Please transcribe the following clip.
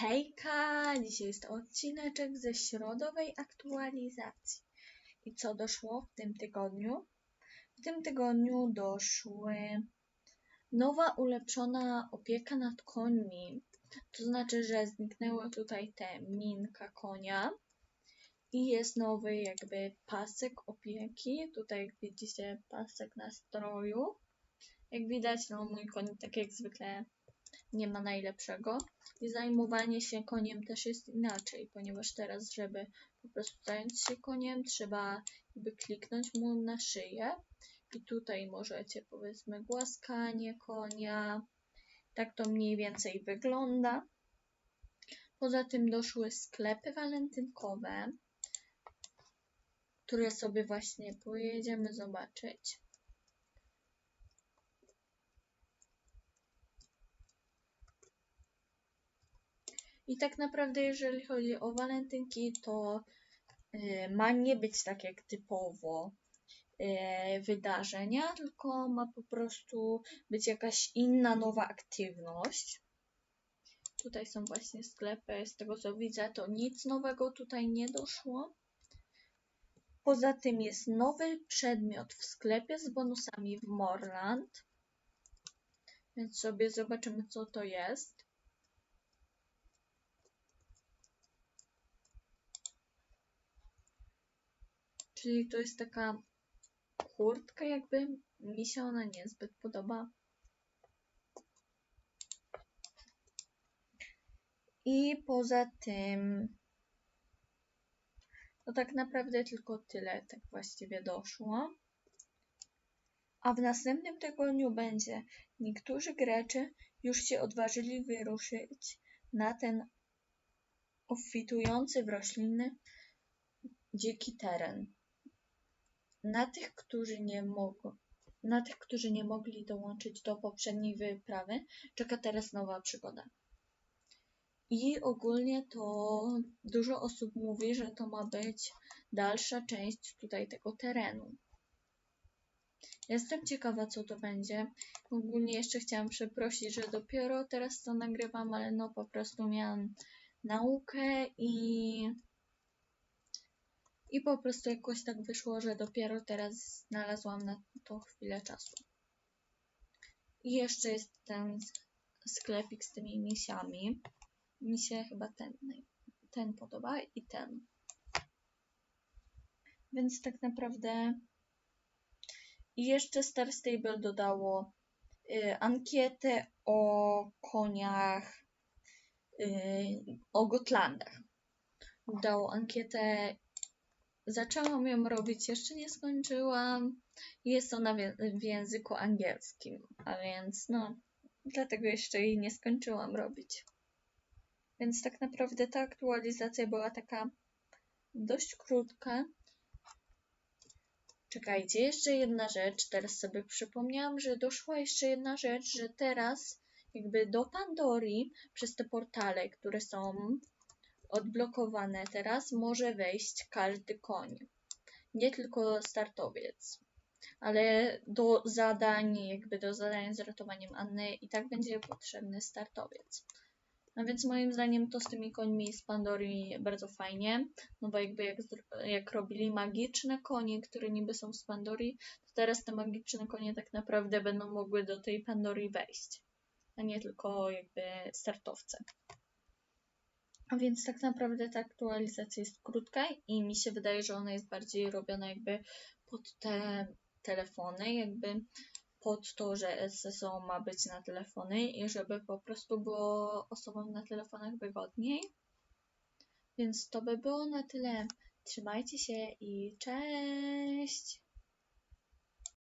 Hejka! Dzisiaj jest odcineczek ze środowej aktualizacji. I co doszło w tym tygodniu? W tym tygodniu doszły nowa ulepszona opieka nad końmi. To znaczy, że zniknęło tutaj te minka konia i jest nowy jakby pasek opieki. Tutaj widzicie pasek na stroju. Jak widać, no mój koń tak jak zwykle nie ma najlepszego. I zajmowanie się koniem też jest inaczej, ponieważ teraz, żeby po prostu zająć się koniem, trzeba jakby kliknąć mu na szyję. I tutaj możecie powiedzmy głaskanie konia. Tak to mniej więcej wygląda. Poza tym doszły sklepy walentynkowe, które sobie właśnie pojedziemy zobaczyć. I tak naprawdę, jeżeli chodzi o walentynki, to y, ma nie być tak jak typowo y, wydarzenia, tylko ma po prostu być jakaś inna, nowa aktywność. Tutaj są właśnie sklepy, z tego co widzę, to nic nowego tutaj nie doszło. Poza tym jest nowy przedmiot w sklepie z bonusami w Morland. Więc sobie zobaczymy, co to jest. Czyli to jest taka kurtka jakby. Mi się ona niezbyt podoba. I poza tym to tak naprawdę tylko tyle tak właściwie doszło. A w następnym tygodniu będzie niektórzy gracze już się odważyli wyruszyć na ten obfitujący w rośliny dziki teren. Na tych, którzy nie mogą, na tych, którzy nie mogli dołączyć do poprzedniej wyprawy, czeka teraz nowa przygoda. I ogólnie to dużo osób mówi, że to ma być dalsza część tutaj tego terenu. Jestem ciekawa, co to będzie. Ogólnie jeszcze chciałam przeprosić, że dopiero teraz to nagrywam, ale no po prostu miałam naukę i i po prostu jakoś tak wyszło, że dopiero teraz znalazłam na to chwilę czasu. I jeszcze jest ten sklepik z tymi misiami. Mi się chyba ten, ten podoba i ten. Więc tak naprawdę. I jeszcze Star Stable dodało y, ankietę o koniach, y, o Gotlandach. Dodało ankietę Zaczęłam ją robić, jeszcze nie skończyłam. Jest ona w języku angielskim, a więc no, dlatego jeszcze jej nie skończyłam robić. Więc tak naprawdę ta aktualizacja była taka dość krótka. Czekajcie, jeszcze jedna rzecz. Teraz sobie przypomniałam, że doszła jeszcze jedna rzecz, że teraz jakby do Pandori przez te portale, które są odblokowane teraz może wejść każdy koń, nie tylko startowiec. Ale do zadań, jakby do zadań z ratowaniem Anny i tak będzie potrzebny startowiec. No więc moim zdaniem to z tymi końmi z Pandorii bardzo fajnie, no bo jakby jak, jak robili magiczne konie, które niby są z Pandorii, to teraz te magiczne konie tak naprawdę będą mogły do tej Pandorii wejść, a nie tylko jakby startowce. A więc tak naprawdę ta aktualizacja jest krótka i mi się wydaje, że ona jest bardziej robiona jakby pod te telefony, jakby pod to, że SSO ma być na telefony i żeby po prostu było osobom na telefonach wygodniej. Więc to by było na tyle. Trzymajcie się i cześć!